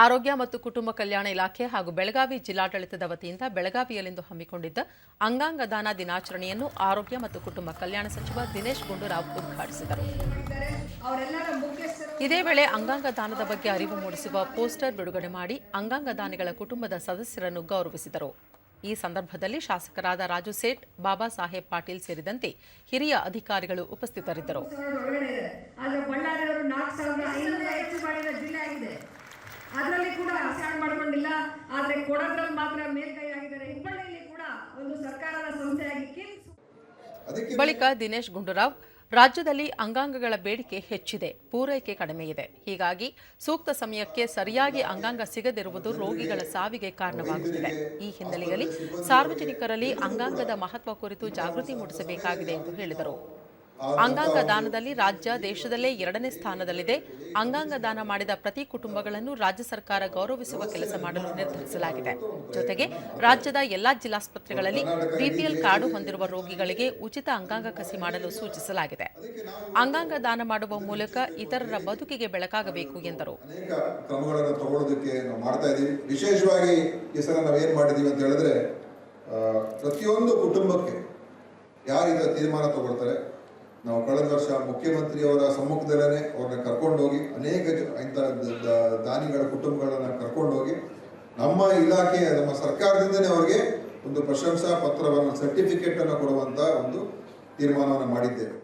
ಆರೋಗ್ಯ ಮತ್ತು ಕುಟುಂಬ ಕಲ್ಯಾಣ ಇಲಾಖೆ ಹಾಗೂ ಬೆಳಗಾವಿ ಜಿಲ್ಲಾಡಳಿತದ ವತಿಯಿಂದ ಬೆಳಗಾವಿಯಲ್ಲಿಂದು ಹಮ್ಮಿಕೊಂಡಿದ್ದ ಅಂಗಾಂಗ ದಾನ ದಿನಾಚರಣೆಯನ್ನು ಆರೋಗ್ಯ ಮತ್ತು ಕುಟುಂಬ ಕಲ್ಯಾಣ ಸಚಿವ ದಿನೇಶ್ ಗುಂಡೂರಾವ್ ಉದ್ಘಾಟಿಸಿದರು. ಇದೇ ವೇಳೆ ಅಂಗಾಂಗ ದಾನದ ಬಗ್ಗೆ ಅರಿವು ಮೂಡಿಸುವ ಪೋಸ್ಟರ್ ಬಿಡುಗಡೆ ಮಾಡಿ ಅಂಗಾಂಗ ದಾನಿಗಳ ಕುಟುಂಬದ ಸದಸ್ಯರನ್ನು ಗೌರವಿಸಿದರು. ಈ ಸಂದರ್ಭದಲ್ಲಿ ಶಾಸಕರಾದ ರಾಜು ಸೇಠ್, ಬಾಬಾ ಸಾಹೇಬ್ ಪಾಟೀಲ್ ಸೇರಿದಂತೆ ಹಿರಿಯ ಅಧಿಕಾರಿಗಳು ಉಪಸ್ಥಿತರಿದ್ದರು. ಅದರಲ್ಲಿ ಕೂಡ ಸ್ಟ್ಯಾಂಡ್ ಮಾಡ್ಕೊಂಡಿಲ್ಲ ಆದರೆ ಕೊಡದ್ರಲ್ಲಿ ಮಾತ್ರ ಮೇಲ್ಕೈ ಆಗಿದ್ದಾರೆ ಹುಬ್ಬಳ್ಳಿಯಲ್ಲಿ ಕೂಡ ಒಂದು ಸರ್ಕಾರದ ಸಂಸ್ಥೆಯಾಗಿ ಕಿಮ್ಸ್ ಬಳಿಕ ದಿನೇಶ್ ಗುಂಡೂರಾವ್ ರಾಜ್ಯದಲ್ಲಿ ಅಂಗಾಂಗಗಳ ಬೇಡಿಕೆ ಹೆಚ್ಚಿದೆ ಪೂರೈಕೆ ಕಡಿಮೆ ಇದೆ. ಹೀಗಾಗಿ ಸೂಕ್ತ ಸಮಯಕ್ಕೆ ಸರಿಯಾಗಿ ಅಂಗಾಂಗ ಸಿಗದಿರುವುದು ರೋಗಿಗಳ ಸಾವಿಗೆ ಕಾರಣವಾಗುತ್ತಿದೆ. ಈ ಹಿನ್ನೆಲೆಯಲ್ಲಿ ಸಾರ್ವಜನಿಕರಲ್ಲಿ ಅಂಗಾಂಗದ ಮಹತ್ವ ಕುರಿತು ಜಾಗೃತಿ ಮೂಡಿಸಬೇಕಾಗಿದೆ ಎಂದು ಹೇಳಿದರು. ಅಂಗಾಂಗ ದಾನದಲ್ಲಿ ರಾಜ್ಯ ದೇಶದಲ್ಲೇ ಎರಡನೇ ಸ್ಥಾನದಲ್ಲಿದೆ. ಅಂಗಾಂಗ ದಾನ ಮಾಡಿದ ಪ್ರತಿ ಕುಟುಂಬಗಳನ್ನು ರಾಜ್ಯ ಸರ್ಕಾರ ಗೌರವಿಸುವ ಕೆಲಸ ಮಾಡಲು ನಿರ್ಧರಿಸಲಾಗಿದೆ. ಜೊತೆಗೆ ರಾಜ್ಯದ ಎಲ್ಲಾ ಜಿಲ್ಲಾಸ್ಪತ್ರೆಗಳಲ್ಲಿ ಬಿಪಿಎಲ್ ಕಾರ್ಡು ಹೊಂದಿರುವ ರೋಗಿಗಳಿಗೆ ಉಚಿತ ಅಂಗಾಂಗ ಕಸಿ ಮಾಡಲು ಸೂಚಿಸಲಾಗಿದೆ. ಅಂಗಾಂಗ ದಾನ ಮಾಡುವ ಮೂಲಕ ಇತರರ ಬದುಕಿಗೆ ಬೆಳಕಾಗಬೇಕು ಎಂದರು. ಪ್ರತಿಯೊಂದು ಕುಟುಂಬಕ್ಕೆ ಯಾರು ತೀರ್ಮಾನ ತಗೊಳ್ತಾರೆ ನಾವು ಕಳೆದ ವರ್ಷ ಮುಖ್ಯಮಂತ್ರಿಯವರ ಸಮ್ಮುಖದಲ್ಲೇ ಅವ್ರನ್ನ ಕರ್ಕೊಂಡೋಗಿ ಅನೇಕ ಇಂಥ ದಾನಿಗಳ ಕುಟುಂಬಗಳನ್ನ ಕರ್ಕೊಂಡೋಗಿ ನಮ್ಮ ಇಲಾಖೆ, ನಮ್ಮ ಸರ್ಕಾರದಿಂದನೇ ಅವರಿಗೆ ಒಂದು ಪ್ರಶಂಸಾ ಪತ್ರವನ್ನು ಸರ್ಟಿಫಿಕೇಟನ್ನು ಕೊಡುವಂಥ ಒಂದು ತೀರ್ಮಾನವನ್ನು ಮಾಡಿದ್ದೇವೆ.